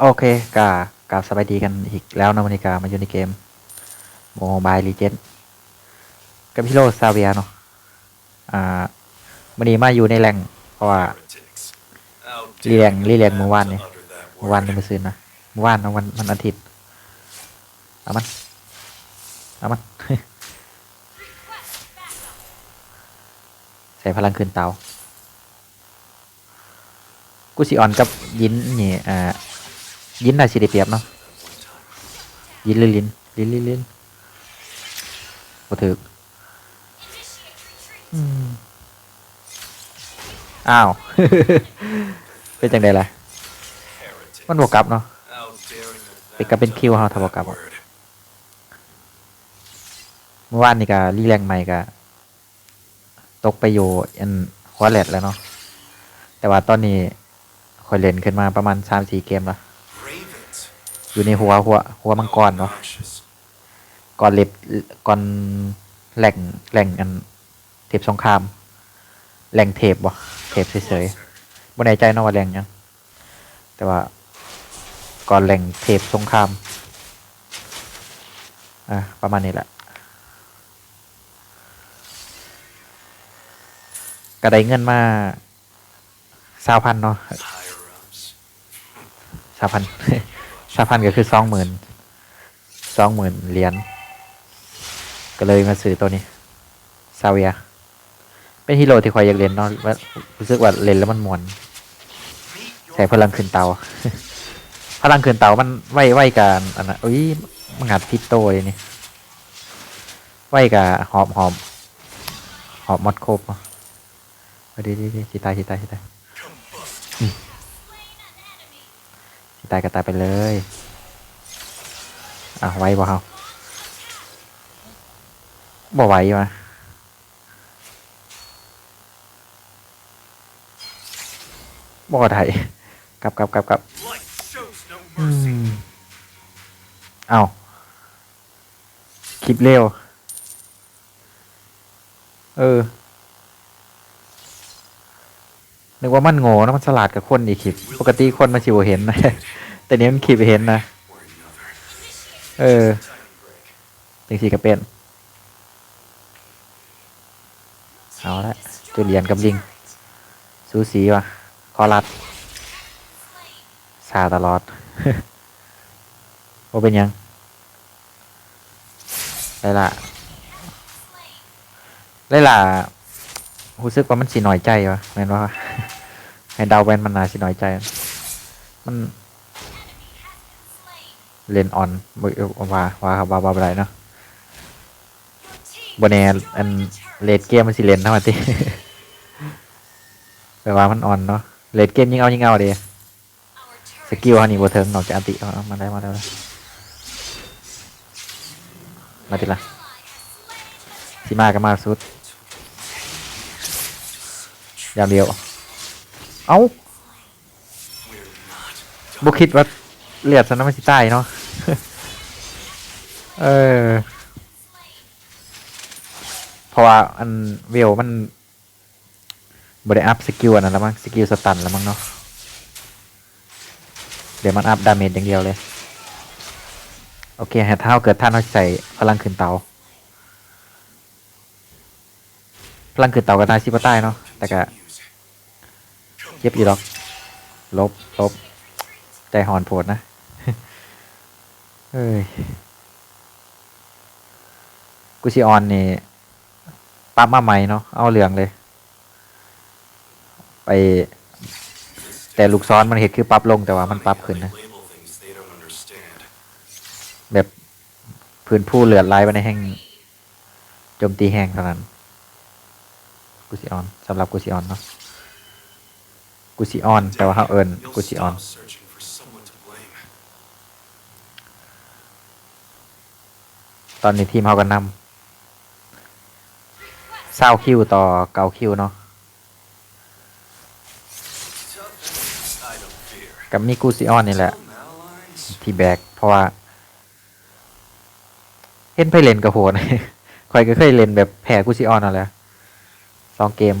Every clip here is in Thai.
โอเคกากับสบายดีกันอีกแล้วนะวันนี้กามาอยู่ในเกมโมบายลีเจนกับพี่โรซาเวียเนาะอ่าวันนี้มาอยู่ในแหล่งเพราะว่ารีแรงรีแรงเมื่อวานเนี่ยเมื่อวาน word. นี่มาซื้อนะเมื่อวานวันวันอาทิตย์เอามันเอามันใส่พลังคืนเตา กูสิออนกับยินนี่อ่ายินน่าสิได้เปรียบเนาะยินหรือลินลินลินลินบ่ถึกอ้าว เป็นจังไดล่ะ มันบวกกลับเนาะเป็นกับเป็นคิวเฮาถ้าบ่กลับ that อะเมื่อวานนี่ก็รีแรงใหม่ก็ตกไปอยู่อันหัวแลดแล้วเนาะแต่ว่าตอนนี้ คอยเล่นขึ้นมาประมาณสามสี่เกมแล้ว Ravens. อยู่ในหัวหัวหัวมังกรเนาะ Obnoxious. ก่อนเล็บก่อนแหล่งแหล่งอันเทปสงคราม แหล่งเทปบ่เทปเฉยๆบ่แน่ใจเนาะว่าแหล่งหยังแต่ว่าก่อนแหล่งเทปสงครามอะประมาณนี้แหละก็ได้เงินมาสาวพันเนาะ Higher ups. สามพันสามพันก็คือสองหมื่นสองหมื่นเหรียญก็เลยมาซื้อตัวนี้ซาเวียเป็นฮีโร่ที่คอยอยากเล่นเนาะว่ารู้สึกว่าเล่นแล้วมันมวนใส่พลังคืนเตา พลังคืนเตามันไวไวกันอันนั้นอุ้ยมันหัดพิษโตเลยนี่ไวกับหอบหอบหอบมอดโคบเนาะเอาดีดีดีสิตายสิตายสิตาย ตายก็ตายไปเลยอะไหวบ่เฮาบ่ไหววะบ่ได้กลับกลับกลับกลับอืมเอาคลิปเร็ว เออ นึกว่ามันโง่นะมันฉลาดกับคนอีกคลิปปกติคนมันสิบ่เห็นนะแต่เนี้ยมันคลิปเห็นนะเออ Tiny break. จังสีก็เป็นเอาละจุเลียนกับลิงสูสีวะคอรัดซาตลอดโอเป็นยังไล่ละไล่ละรู้สึกว่ามันสีหน่อยใจวะแม่นว่า ให้ดาวแวนมันนาสีหน่อยใจ มัน เลนออนบ่เอ่อว่าว่าว่าว่าอะไรเนาะบนแนอันเลดเกมมันสิเลนเท่าไหร่ติแปลว่ามันออนเนาะเลดเกมยิงเอายิงเอาเดีสกิลฮันนี่บ่เทิงนอกจากอันติเอามาได้มาได้มามาติละสิมาก็มาสุดยางเดียว เอ้าบุคิดว่าเลือดสนามสิใต้เนาะ เออ เพราะว่าอันเวลมันบได้อัพสกิลอันนั้นแล้วมั้งสกิลสตันแล้วมั้งเนาะ เดี๋ยวมันอัพดาเมจอย่างเดียวเลย โอเคฮะถ้าเราเกิดท่านเราใส่พลังขึ้นเตา พลังขึ้นเตาก็ตายซิปใต้เนาะ แต่ก็ เย็บอีหรอก ลบลบใจหอนโผดนะเอ้ยกูชิออนนี่ปั๊บมาใหม่เนาะเอาเหลืองเลย ไป แต่ลูกซ้อนมันเห็นคือปรับลงแต่ว่ามันปรับขึ้นนะแบบพื้นผู้เหลือดลายไปในแห้งโจมตีแห้งเท่านั้นกูซิออนสำหรับกูซิออนเนาะ กูซิออนแปลว่าเขาเอิญ You'll กูซิออน stop searching for someone to blame. ตอนนี้ทีมเขากันนำเศร้าคิวต่อเกาคิวเนาะ Tough. I don't fear. กับมีกูซิออนนี่แหละ Some allies. ที่แบกเพราะว่า เห็นไปเล่นกับโหดคอยก็เคยเล่นแบบแพ้กูซิออนเอาแหละสองเกม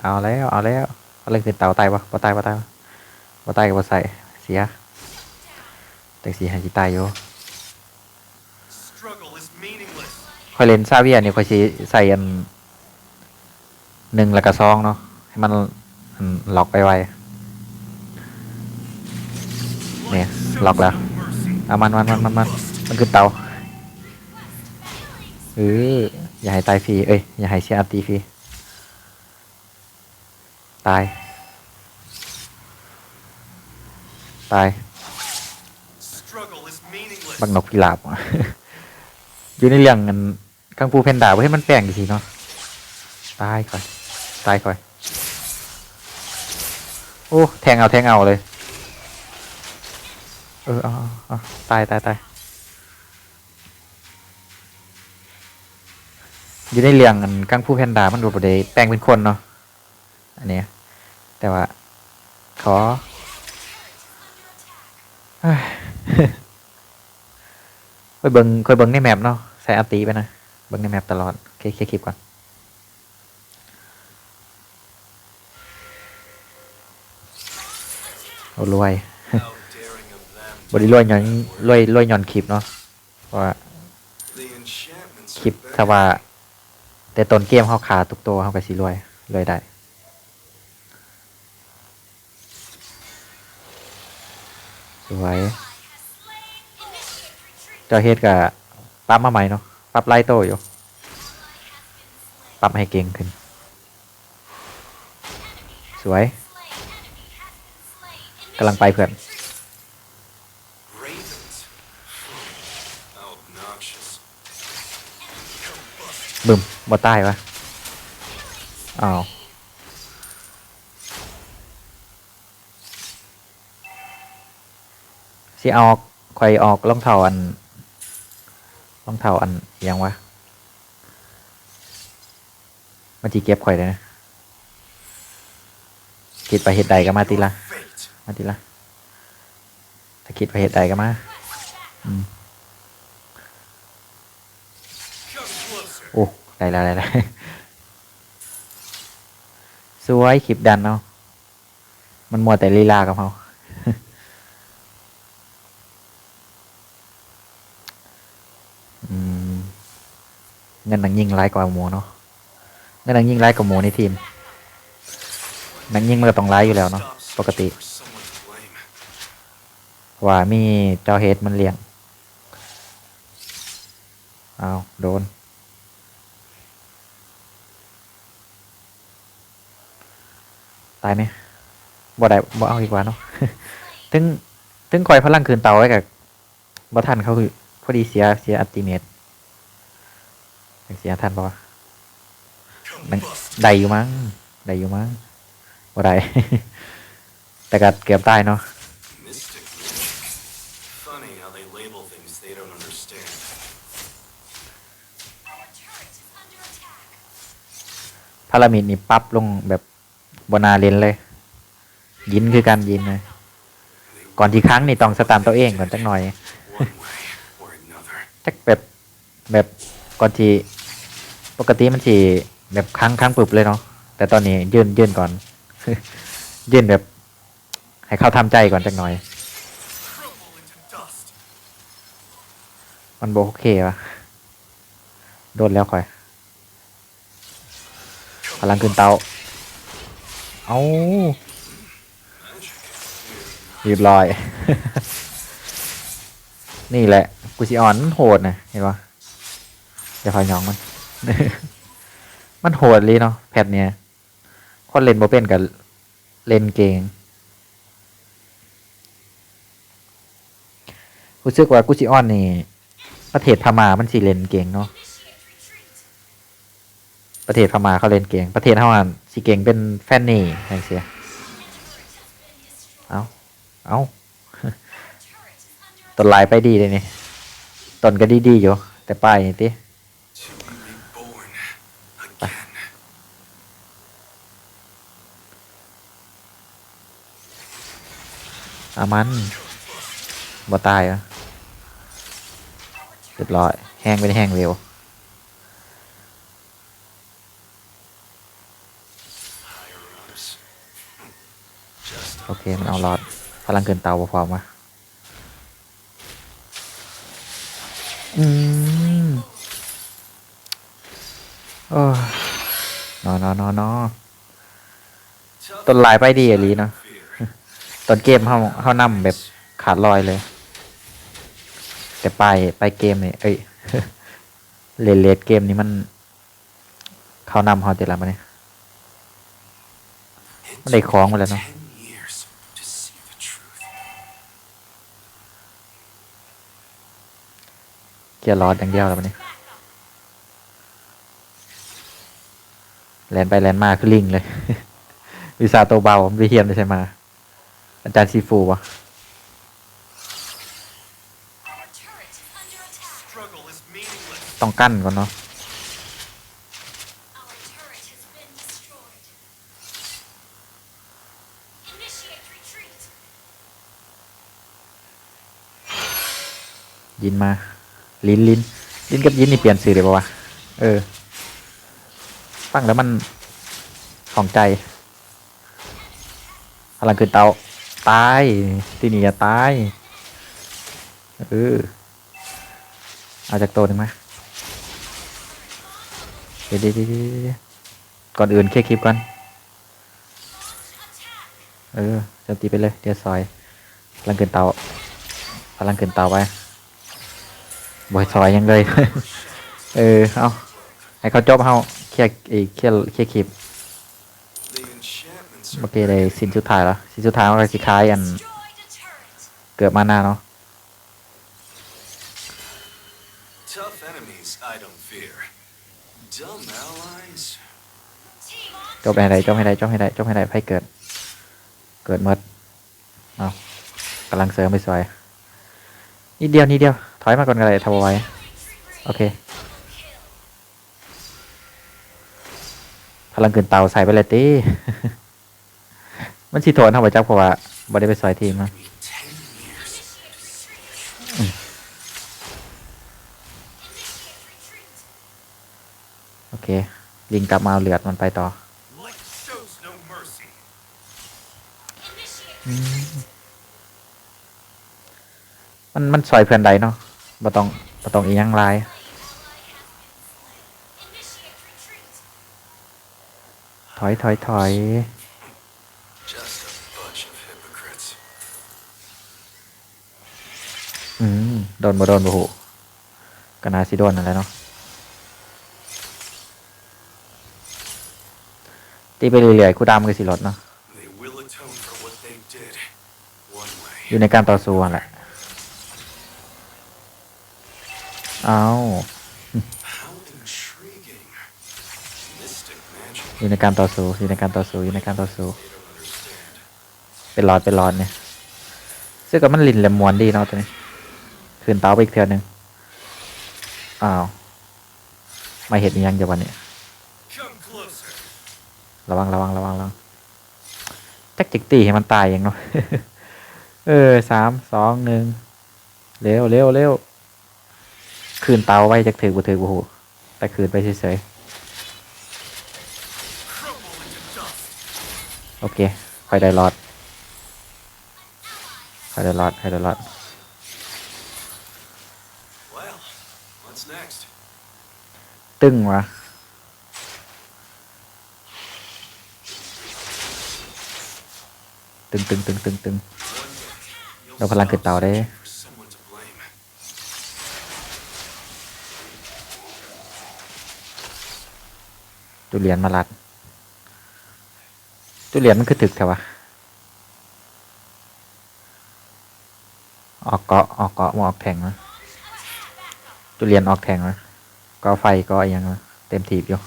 เอาแล้ว เอาแล้วเอาเล่นขึ้นเต่าตายปะปะตายปะตายปะบ่ตายก็บ่ใส่เสียแต่สีให้สิตายอยู่ Struggle is meaningless. ค่อยเล่นซาเวียนี่ค่อยสิใส่อันหนึ่งแล้วก็สองเนาะให้มันอันล็อกไปไวเนี่ยล็อกแล้ว No mercy. เอามันมันมันมันมันมันคือเตาเอออย่าให้ตายฟรีเอ้ยอย่าให้เชียร์อัพตีฟรี ตาย ตาย Struggle is meaningless. บักนกพิราบ อยู่ในเรื่องกันกังฟูเพนดาไว้ให้มันแปลงดีทีเนาะ ตายก่อนตายก่อนโอ้ แทงเอาแทงเอาเลย เออเอาเอาเอาตายตายตายอยู่ในเรื่องกันกังฟูเพนดามันดูประเดี๋ยวแปลงเป็นคนเนาะ อันเนี้ยแต่ว่า ขอเฮ้ยค่อยเบิงค่อยเบิงในแมปเนาะใส่อัตีไปนะ เบิงในแมปตลอดเคคลียร์คลิปก่อนโอ้รวย How daring of them. บริรวยย้อนรวยรวยย้อนคลิปเนาะว่าคลิปถ้าว่า แต่ตนเกมเขาขาทุกตัวเขาก็สิรวยรวยได้ สวยเจ้าเฮ็ดกับปรับมาใหม่เนาะปรับไล่โตอยู่ปรับให้เก่งขึ้น สวยกำลังไปเพื่อนบึมบ่ใต้วะอ้าว สิเอาข่อยออกรองเท้าอันรองเท้าอันยังวะมันจีเก็บข่อยเลยนะคิดไปเหตุใดก็มาติละมาติละถ้าคิดไปเหตุใดก็มาอืมโอ้ได้แล้วได้แล้วสวยคลิปดันเนาะมันมัวแต่ลีลากับเขา อืม เงินหนังยิงร้ายกว่าหมูเนาะเงินหนังยิงร้ายกว่าหมูในทีมหนังยิงมันก็ต้องร้ายอยู่แล้วเนาะปกติ ว่ามีเจ้าเฮดมันเลี้ยงเอาโดนตายไหมบ่ได้บ่เอาอีกว่าเนาะถึงถึงคอยพลังคืนเตาไว้กับบ่ทันเขาคือพอดีเสียเสียอัติเมต เสียทันปะวะมัน Combust. ได้อยู่มั้งได้อยู่มั้งบ่ได้แต่ก็เกือบตายเนาะ Mystic magic. Funny how they label things they don't understand. พารามิดนี่ปรับลงแบบบนาเลนเลย ยินคือการยินเลย They ก่อนที่ครั้งนี่ต้องสตาร์ทตัวเองก่อนจักหน่อย one way or another. จักแบบแบบก่อนที่ ปกติมันสิแบบครั้งครั้งปึบเลยเนาะแต่ตอนนี้ยื่นยื่นก่อน ยื่นแบบ ให้เขาทำใจก่อนจักหน่อย มันโบโอเควะโดนแล้วค่อยพลังขึ้นเตาเอา Magic. เรียบร้อย นี่แหละ กูสิออนมันโหดนะเห็นปะอย่าพายองมัน มันโหดเลยเนาะแพทเนี่ยคนเล่นโบเป็นกับเล่นเก่งกูซึกว่ากูสิออนนี่ ประเทศพม่ามันสิเล่นเก่งเนาะประเทศพม่าเขาเล่นเก่ง ประเทศเฮาอะสิเก่งเป็นแฟนนี่อย่างเสีย เอาเอาต้นลายไปดีเลยนี่ต้นก็ดีๆอยู่ แต่ป้ายนี่ติ born again. อามันบ่ตายเหรอะเรียบร้อยแห้งเป็นแห้งเร็ว โอเค มันเอารอดพลังเกินเตาพอมา อืม โอ้นอนนอนนอต้นลายไปดีอะลีเนาะตอนเกมเฮาเฮานำแบบขาดลอยเลย แต่ไปไปเกมนี่เอ้ยเลนเลดเกมนี้มัน เข้านำเฮาแต่ละมาเนี่ยมันได้ของมาแล้วเนาะเกียร์ลอดอย่างเดียวแล้วมาเนี่ย แลนไปแลนมาคือลิงเลย วิซาโตวเบาวิเฮียนไม่ใช่มา อาจารย์ซีฟูวะต้องกั้นก่อนเนาะยินมา ลิ้นลิ้นลิ้นกับยินนี่เปลี่ยนสื่อเลยปะวะ เออ ฟังแล้วมันของใจพลังคือเตาตายที่นี่อย่าตายเออเอาจากตัวหนึ่งมาเดี๋ยวเดี๋ยวก่อนอื่นเคลียร์คลิปก่อนเออโจมตีไปเลยเดี๋ยวซอยพลังเกินเตาพลังเกินเตาไปบอยซอยยังเลย เออเอาให้เขาจบเฮา ลียร์ไอ้เคลียร์เคลียร์คลิป The enchantments โอ are เคเลยสินสุดท้ายแล้วสินสุดท้ายมันก็สิคล้ายอัน Destroyed a turret. เกิดมาหน้าเนาะ tough enemies I don't fear. Dumb allies. Team on จบให้ได้จบให้ได้จบให้ได้จบให้ได้ไพ่เกิด เกิดเมดเอากำลังเสริมไปสวยนิดเดียวนิดเดียว ถอยมาก่อนก็ได้ทำเอาไว้ โอเค พลังเกินเตาใส่ไปเลยตีมันสิโทนเข้าไปจักเพราะว่าบ่ได้ไปซอยทีมนะโอเค ลิงกลับมาเอาเลือดมันไปต่อ มันมันซอยเพื่อนใดเนาะบ่ต้องบ่ต้องอีหยังหลาย ถอยถอยถอย Just a bunch of hypocrites. อืม โดนบ่โดนบ่หูก็น่าสิโดนนั่นแหละเนาะตีไปเรื่อยๆคูดามก็สิลดเนาะ They will atone for what they did. One อ way. ยู่ในการต่อสู้นั่นแหละ เอา อยู่ในการต่อสู้อยู่ในการต่อสู้อยู่ในการต่อสู้เป็นหลอดเป็นหลอดเนี่ยซึ่งก็มันลินแหลมมวนดีเนาะตัวนี้คืนเตาไปอีกเทือนึงอ้าวไม่เห็นยังจะวันนี้ระวังระวังระวังระวังจักจิกตีให้มันตายอย่างเนาะเออสามสองหนึ่งเร็วเร็วเร็วคืนเตาไว้จักถือกูถือกูหูแต่คืนไปเฉย Crumble โอเคคอยได้รอดคอยได้รอดคอยได้รอด Well, what's next? ตึ้งวะตึงตึงตึงตึงตึง One day, you'll เราพลังขึ้น stop เตาได้ searching for someone to blame. ตุเรียนมาลัด ตุเรียนมันคือถึกแถวะออกเกาะออกเกาะมาออกแทงนะตุเรียนออกแทงนะก็ไฟก็อยังนะเต็มทีบอยู่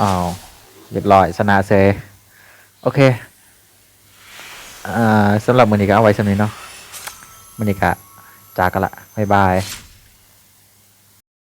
อ้าวเรียบร้อยสนาเซโอเคอ่าสำหรับมือนี้ก็เอาไว้สำนี้เนาะมือนี้ก็จากกันละบ๊ายบาย